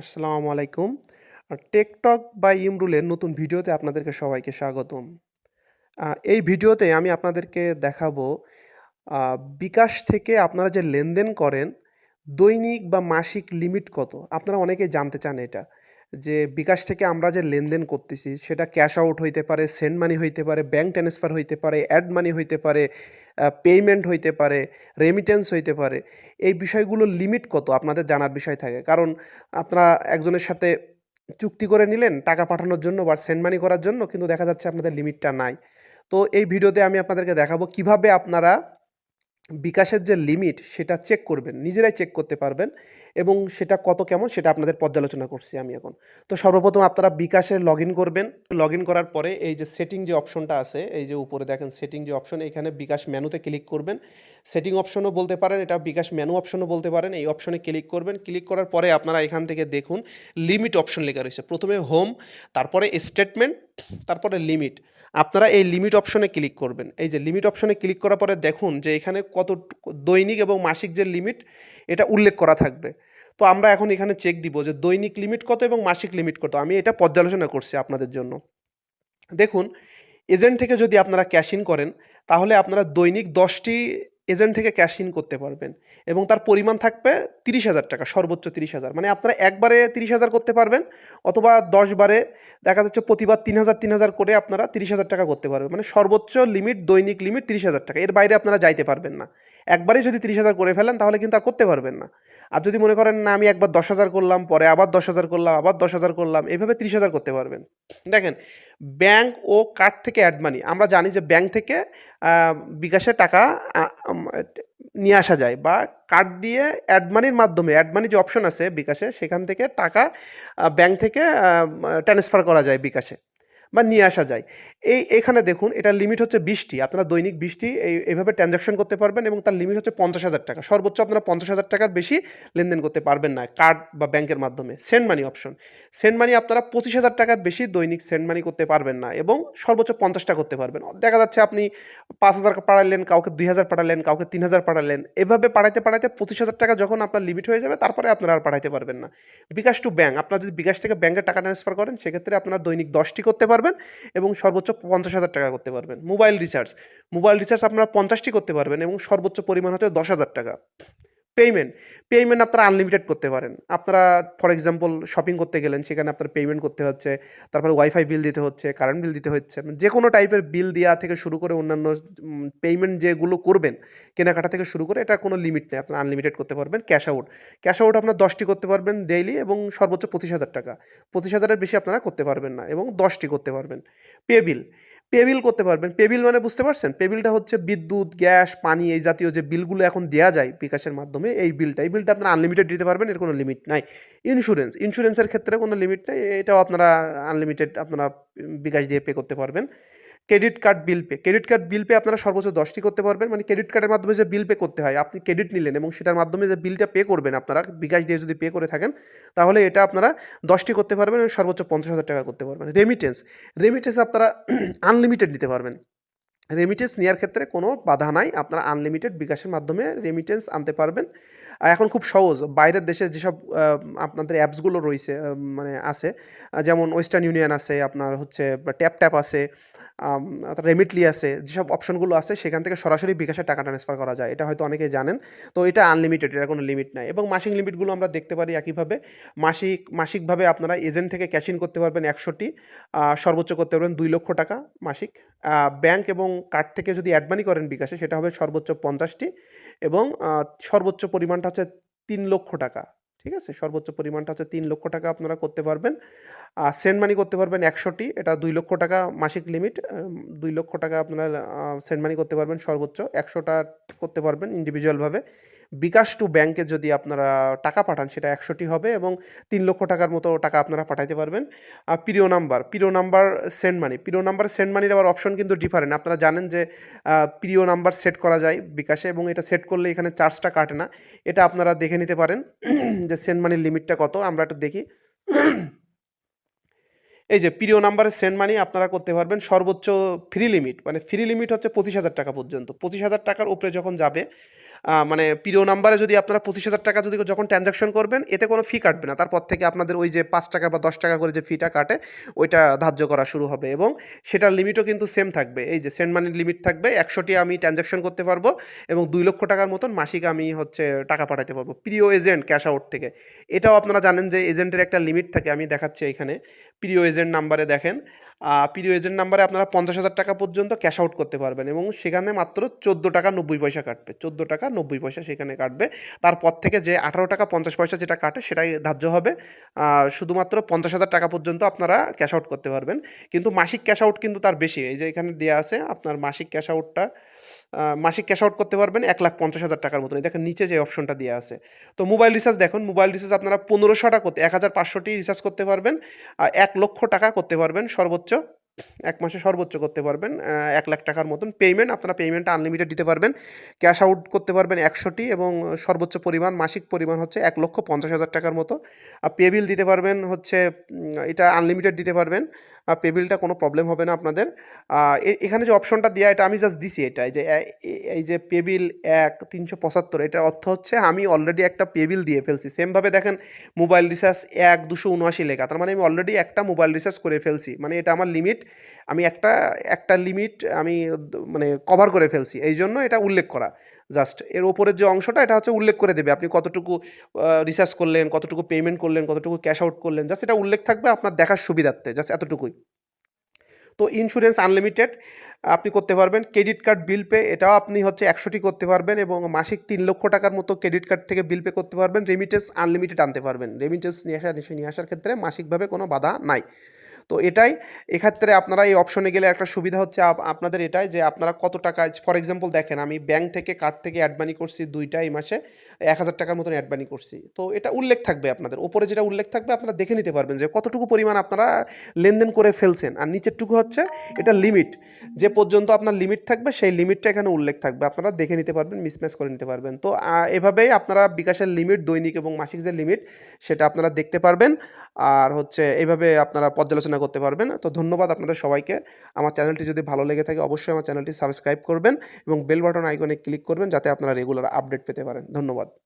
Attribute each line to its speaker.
Speaker 1: আসসালামু আলাইকুম। টেকটক বা ইমরুলের নতুন ভিডিওতে আপনাদেরকে সবাইকে স্বাগতম। এই ভিডিওতে আমি আপনাদেরকে দেখাবো বিকাশ থেকে আপনারা যে লেনদেন করেন, দৈনিক বা মাসিক লিমিট কত? আপনারা অনেকে জানতে চান এটা। যে বিকাশ থেকে আমরা যে লেনদেন করতেছি সেটা ক্যাশ আউট হইতে পারে, সেন্ড মানি হইতে পারে, ব্যাঙ্ক ট্রান্সফার হইতে পারে, অ্যাড মানি হইতে পারে, পেমেন্ট হইতে পারে, রেমিটেন্স হইতে পারে। এই বিষয়গুলোর লিমিট কত আপনাদের জানার বিষয় থাকে। কারণ আপনারা একজনের সাথে চুক্তি করে নিলেন টাকা পাঠানোর জন্য বা সেন্ড মানি করার জন্য কিন্তু দেখা যাচ্ছে আপনাদের লিমিটটা নাই। তো এই ভিডিওতে আমি আপনাদেরকে দেখাবো কীভাবে আপনারা বিকাশের যে লিমিট সেটা চেক করবেন। নিজেরাই চেক করতে পারবেন এবং সেটা কত কেমন সেটা আপনাদের পর্যালোচনা করছি আমি এখন। তো সর্বপ্রথম আপনারা বিকাশে লগইন করবেন। লগইন করার পরে এই যে সেটিং যে অপশনটা আছে, এই যে উপরে দেখেন সেটিং যে অপশন এখানে বিকাশ মেনুতে ক্লিক করবেন। সেটিং অপশনও বলতে পারেন, এটা বিকাশ মেনু অপশনও বলতে পারেন। এই অপশনে ক্লিক করবেন। ক্লিক করার পরে আপনারা এখান থেকে দেখুন লিমিট অপশন লেখা রয়েছে। প্রথমে হোম, তারপরে স্টেটমেন্ট, তারপরে লিমিট। আপনারা এই লিমিট অপশনে ক্লিক করবেন। এই যে লিমিট অপশনে ক্লিক করার পরে দেখুন যে এখানে কত দৈনিক এবং মাসিক যে লিমিট এটা উল্লেখ করা থাকবে। তো আমরা এখন এখানে চেক দিব যে দৈনিক লিমিট কত এবং মাসিক লিমিট কত। আমি এটা পর্যালোচনা করছি আপনাদের জন্য। দেখুন এজেন্ট থেকে যদি আপনারা ক্যাশ ইন করেন, তাহলে আপনারা দৈনিক ১০ টি এজেন্ট থেকে ক্যাশ ইন করতে পারবেন এবং তার পরিমাণ থাকবে ৩০,০০০ টাকা সর্বোচ্চ ৩০,০০০ মানে আপনারা একবারে ৩০,০০০ করতে পারবেন অথবা ১০ বারে দেখা যাচ্ছে প্রতিবার ৩,০০০, ৩,০০০ করে আপনারা ৩০,০০০ টাকা করতে পারবেন। মানে সর্বোচ্চ লিমিট দৈনিক লিমিট ৩০,০০০ টাকা। এর বাইরে আপনারা যাইতে পারবেন না। একবারেই যদি ৩০,০০০ করে ফেলেন তাহলে কিন্তু আর করতে পারবেন না। আর যদি মনে করেন না আমি একবার ১০,০০০ করলাম, পরে আবার ১০,০০০ করলাম, আবার ১০,০০০ করলাম, এভাবে ৩০,০০০ করতে পারবেন। দেখেন ব্যাংক ও কার্ড থেকে অ্যাড মানি। আমরা জানি যে ব্যাংক থেকে বিকাশে টাকা নিয়ে আসা যায় বা কার্ড দিয়ে অ্যাড মানির মাধ্যমে অ্যাড মানি যে অপশন আছে বিকাশে, সেখান থেকে টাকা ব্যাংক থেকে ট্রান্সফার করা যায় বিকাশে বা নিয়ে আসা যায়। এই এখানে দেখুন এটার লিমিট হচ্ছে ২০ টি। আপনারা দৈনিক ২০ টি এই এভাবে ট্রান্সেকশন করতে পারবেন এবং তার লিমিট হচ্ছে ৫০,০০০ টাকা। সর্বোচ্চ আপনারা ৫০,০০০ টাকার বেশি লেনদেন করতে পারবেন না কার্ড বা ব্যাংকের মাধ্যমে। Send money option. Send money আপনারা ২৫,০০০ টাকার বেশি দৈনিক সেন্ড মানি করতে পারবেন না এবং সর্বোচ্চ ৫০ টা করতে পারবেন। দেখা যাচ্ছে আপনি ৫,০০০ পাঠালেন, কাউকে ২,০০০ পাঠালেন, কাউকে ৩,০০০ পাঠালেন। এভাবে পাঠাইতে, পাঠাইতে ২৫,০০০ টাকা যখন আপনার লিমিট হয়ে যাবে তারপরে আপনারা আর পাঠাইতে পারবেন না। বিকাশ টু ব্যাংক আপনারা যদি বিকাশ থেকে ব্যাংকে টাকা ট্রান্সফার করেন সেক্ষেত্রে আপনারা দৈনিক দশটি করতে পারবেন এবং সর্বোচ্চ ৫০,০০০ টাকা করতে পারবেন। মোবাইল রিচার্জ, মোবাইল রিচার্জ আপনারা পঞ্চাশটি করতে পারবেন এবং সর্বোচ্চ পরিমাণ হচ্ছে ১০,০০০ টাকা। পেমেন্ট, পেমেন্ট আপনারা আনলিমিটেড করতে পারেন। আপনারা ফর এক্সাম্পল শপিং করতে গেলেন সেখানে আপনার পেমেন্ট করতে হচ্ছে, তারপরে ওয়াইফাই বিল দিতে হচ্ছে, কারেন্ট বিল দিতে হচ্ছে। যে কোনো টাইপের বিল দেওয়া থেকে শুরু করে অন্যান্য পেমেন্ট যেগুলো করবেন, কেনাকাটা থেকে শুরু করে এটা কোনো লিমিট নেই। আপনারা আনলিমিটেড করতে পারবেন। ক্যাশ আউট, ক্যাশ আউট আপনার দশটি করতে পারবেন ডেইলি এবং সর্বোচ্চ ২৫,০০০ টাকা। পঁচিশ হাজারের বেশি আপনারা করতে পারবেন না এবং দশটি করতে পারবেন। পে বিল, পে বিল করতে পারবেন। পেবিল মানে বুঝতে পারছেন? পেবিলটা হচ্ছে বিদ্যুৎ, গ্যাস, পানি এই জাতীয় যে বিলগুলো এখন দেওয়া যায় বিকাশের মাধ্যমে এই বিলটা। এই বিলটা আপনারা আনলিমিটেড দিতে পারবেন এর কোনো লিমিট নাই। ইন্স্যুরেন্স, ইন্স্যুরেন্সের ক্ষেত্রে কোনো লিমিট নেই এটাও আপনারা আনলিমিটেড আপনারা বিকাশ দিয়ে পে করতে পারবেন। Credit card bill pay, credit card bill pay আপনারা সর্বোচ্চ দশটি করতে পারবেন। মানে ক্রেডিট কার্ডের মাধ্যমে যে বিল পে করতে হয়, আপনি ক্রেডিট নিলেন এবং সেটার মাধ্যমে যে বিলটা পে করবেন আপনারা বিকাশ দিয়ে যদি পে করে থাকেন তাহলে এটা আপনারা দশটি করতে পারবেন এবং সর্বোচ্চ ৫০,০০০ টাকা করতে পারবেন। রেমিটেন্স, রেমিটেন্স আপনারা আনলিমিটেড নিতে পারবেন। রেমিটেন্স নেওয়ার ক্ষেত্রে কোনো বাধা নাই। আপনারা আনলিমিটেড বিকাশের মাধ্যমে রেমিটেন্স আনতে পারবেন। এখন খুব সহজ বাইরের দেশে যেসব আপনাদের অ্যাপসগুলো রয়েছে মানে আছে যেমন ওয়েস্টার্ন ইউনিয়ন আছে, আপনার হচ্ছে ট্যাপ ট্যাপ আছে, রেমিটলি আছে। যেসব অপশনগুলো আছে সেখান থেকে সরাসরি বিকাশে টাকা ট্রান্সফার করা যায়। এটা হয়তো অনেকেই জানেন। তো এটা আনলিমিটেড এটার কোনো লিমিট নাই এবং মাসিক লিমিটগুলো আমরা দেখতে পারি একইভাবে। মাসিক মাসিকভাবে আপনারা এজেন্ট থেকে ক্যাশ ইন করতে পারবেন একশোটি সর্বোচ্চ করতে পারবেন ২,০০,০০০ টাকা মাসিক। ব্যাংক এবং কার্ড থেকে যদি অ্যাডমানি করেন বিকাশে সেটা হবে সর্বোচ্চ পঞ্চাশটি এবং সর্বোচ্চ পরিমাণটা হচ্ছে ৩,০০,০০০ টাকা। ঠিক আছে? সর্বোচ্চ পরিমাণটা হচ্ছে ৩,০০,০০০ টাকা আপনারা করতে পারবেন। আর সেন্ড মানি করতে পারবেন একশোটি এটা দুই লক্ষ টাকা মাসিক লিমিট। দুই লক্ষ টাকা আপনারা সেন্ড মানি করতে পারবেন সর্বোচ্চ। একশোটা করতে পারবেন ইন্ডিভিজুয়াল ভাবে। বিকাশ টু ব্যাংকে যদি আপনারা টাকা পাঠান সেটা একশোটি হবে এবং ৩,০০,০০০ টাকার মতো টাকা আপনারা পাঠাইতে পারবেন। প্রিয় নাম্বার, প্রিয় নাম্বার সেন্ড মানি। প্রিয় নাম্বার সেন্ড মানির আবার অপশন কিন্তু ডিফারেন্ট। আপনারা জানেন যে প্রিয় নাম্বার সেট করা যায় বিকাশে এবং এটা সেট করলে এখানে চার্জটা কাটে না। এটা আপনারা দেখে নিতে পারেন যে সেন্ড মানির লিমিটটা কত? আমরা একটু দেখি। এই যে প্রিয় নাম্বারে সেন্ড মানি আপনারা করতে পারবেন সর্বোচ্চ ফ্রি লিমিট মানে ফ্রি লিমিট হচ্ছে ২৫,০০০ টাকা পর্যন্ত। ২৫,০০০ টাকার উপরে যখন যাবে মানে প্রিয় নাম্বারে যদি আপনারা পঁচিশ হাজার টাকা যদি যখন ট্রানজাকশন করবেন, এতে কোনো ফি কাটবে না। তারপর থেকে আপনাদের ওই যে পাঁচ টাকা বা দশ টাকা করে যে ফিটা কাটে, ওইটা ধার্য করা শুরু হবে এবং সেটার লিমিটও কিন্তু সেম থাকবে। এই যে সেন্ড মানির লিমিট থাকবে, একশোটি আমি ট্রানজাকশন করতে পারব এবং দুই লক্ষ টাকার মতন মাসিক আমি হচ্ছে টাকা পাঠাতে পারব। প্রিয় এজেন্ট ক্যাশ আউট থেকে। এটাও আপনারা জানেন যে এজেন্টের একটা লিমিট থাকে, আমি দেখাচ্ছি এখানে। প্রিয় এজেন্ট নাম্বারে দেখেন। প্রিয় এজেন্ট নাম্বারে আপনারা পঞ্চাশ হাজার টাকা পর্যন্ত ক্যাশ আউট করতে পারবেন এবং সেখানে মাত্র চোদ্দ টাকা নব্বই পয়সা কাটবে। চোদ্দ টাকা নব্বই পয়সা সেখানে কাটবে। তারপর থেকে যে আঠারো টাকা পঞ্চাশ পয়সা যেটা কাটে সেটাই ধার্য হবে। শুধুমাত্র পঞ্চাশ হাজার টাকা পর্যন্ত আপনারা ক্যাশ আউট করতে পারবেন। কিন্তু মাসিক ক্যাশ আউট কিন্তু তার বেশি। এই যে এখানে দেওয়া আছে আপনার মাসিক ক্যাশ আউটটা মাসিক ক্যাশ আউট করতে পারবেন এক লাখ পঞ্চাশ হাজার টাকার মতন। দেখেন নিচে যে অপশনটা দেওয়া আছে। তো মোবাইল রিচার্জ দেখুন মোবাইল রিচার্জ আপনারা পনেরোশো টাকা করতে, এক হাজার পাঁচশোটি রিচার্জ করতে পারবেন। এক লক্ষ টাকা করতে পারবেন সর্বোচ্চ। এক মাসে সর্বোচ্চ করতে পারবেন এক লাখ টাকার মতন পেমেন্ট আপনারা পেমেন্টটা আনলিমিটেড দিতে পারবেন। ক্যাশ আউট করতে পারবেন একশোটি এবং সর্বোচ্চ পরিমাণ, মাসিক পরিমাণ হচ্ছে এক লক্ষ পঞ্চাশ হাজার টাকার মতো। আর পেবিল দিতে পারবেন হচ্ছে এটা আনলিমিটেড দিতে পারবেন। আর পে কোনো প্রবলেম হবে না আপনাদের। এখানে যে অপশনটা দেওয়া এটা আমি জাস্ট দিছি এটা যে এই যে পেবিল এক, তিনশো পঁচাত্তর, এটার অর্থ হচ্ছে আমি অলরেডি একটা পেবিল দিয়ে ফেলছি। সেমভাবে দেখেন মোবাইল রিচার্জ এক, দুশো উনআশি লেখা, তার মানে আমি অলরেডি একটা মোবাইল রিচার্জ করে ফেলছি। মানে এটা আমার লিমিট আমি একটা একটা লিমিট আমি মানে কভার করে ফেলছি। এই জন্য এটা উল্লেখ করা। জাস্ট এর ওপরের যে অংশটা, এটা হচ্ছে উল্লেখ করে দেবে। আপনি কতটুকু রিচার্জ করলেন, কতটুকু পেমেন্ট করলেন, কতটুকু ক্যাশ আউট করলেন জাস্ট এটা উল্লেখ থাকবে আপনার দেখার সুবিধার্থে জাস্ট এতটুকুই। তো ইন্স্যুরেন্স আনলিমিটেড আপনি করতে পারবেন। ক্রেডিট কার্ড বিল পে এটাও আপনি হচ্ছে একশোটি করতে পারবেন এবং মাসিক তিন লক্ষ টাকার মতো ক্রেডিট কার্ড থেকে বিল পে করতে পারবেন। রেমিটেন্স আনলিমিটেড আনতে পারবেন। রেমিটেন্স নিয়ে আসা, নিয়ে আসার ক্ষেত্রে মাসিকভাবে কোনো বাধা নাই। তো এটাই, এক্ষেত্রে আপনারা এই অপশনে গেলে একটা সুবিধা হচ্ছে আপনাদের এটাই যে আপনারা কত টাকা ফর এক্সাম্পল দেখেন, আমি ব্যাংক থেকে কার্ড থেকে অ্যাড মানি করছি দুইটা এই মাসে, এক হাজার টাকার মতন অ্যাড মানি করছি। তো এটা উল্লেখ থাকবে আপনাদের। ওপরে যেটা উল্লেখ থাকবে, আপনারা দেখে নিতে পারবেন যে কতটুকু পরিমাণ আপনারা লেনদেন করে ফেলছেন। আর নিচেরটুকু হচ্ছে, এটা লিমিট যে পর্যন্ত আপনার লিমিট থাকবে, সেই লিমিটটা এখানে উল্লেখ থাকবে। আপনারা দেখে নিতে পারবেন মিসম্যাচ করে নিতে পারবেন। তো এভাবেই আপনারা বিকাশের লিমিট দৈনিক এবং মাসিক যে লিমিট সেটা আপনারা দেখতে পারবেন। আর হচ্ছে এইভাবে আপনারা পর্যালোচনা করতে পারবেন। তো ধন্যবাদ আপনাদের সবাইকে। আমার চ্যানেলটি যদি ভালো লেগে থাকে অবশ্যই আমার চ্যানেলটি সাবস্ক্রাইব করবেন এবং বেল বাটন আইকনে ক্লিক করবেন যাতে আপনারা রেগুলার আপডেট পেতে পারেন। ধন্যবাদ।